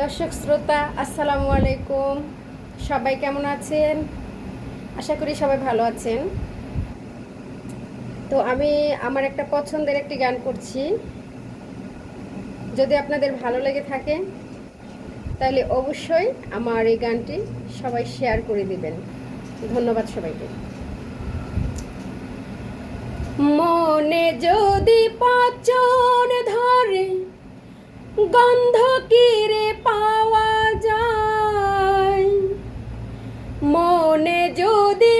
দর্শক শ্রোতা, আসসালামু আলাইকুম। সবাই কেমন আছেন? আশা করি সবাই ভালো আছেন। তো আমি আমার একটা পছন্দের একটি গান করছি। যদি আপনাদের ভালো লেগে থাকে, তাহলে অবশ্যই আমার এই গানটি সবাই শেয়ার করে দিবেন। ধন্যবাদ সবাইকে। মনে যদি পচন ধরে, গন্ধ যদি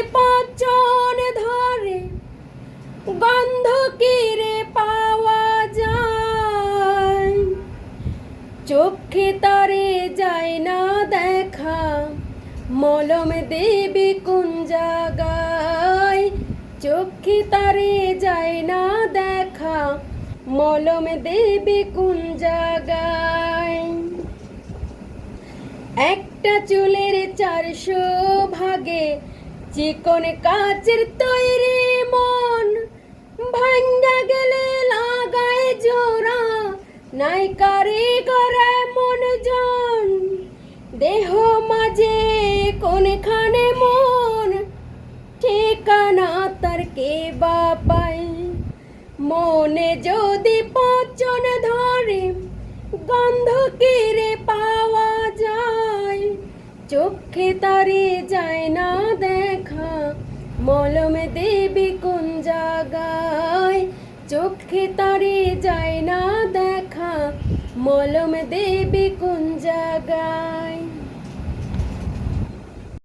ধরে গন্ধ কিরে পাওয়া যায়। চোখে তারে যায় না দেখা, মলম দেবী কোন জায়গায়? চোখে তারে যায় না দেখা, মলম দেবী কোন জায়গায়? একটা চুলের চারশো ভাগে চিকন কাচের তৈরি মন ভাঙ্গা গেলে লাগায় জোড়া নাই কারিগরে মন জন দেহ মাঝে কোনখানে মন, ঠিকানা তার কে বা মনে যদি পচন ধরে গন্ধ কিরে পাওয়া যায়, চোখে তারে যায় না দেখা মলম দেবী কোন জাগায় চোখে তারে যায় না দেখা। মলম দেবী কোন জায়গায়?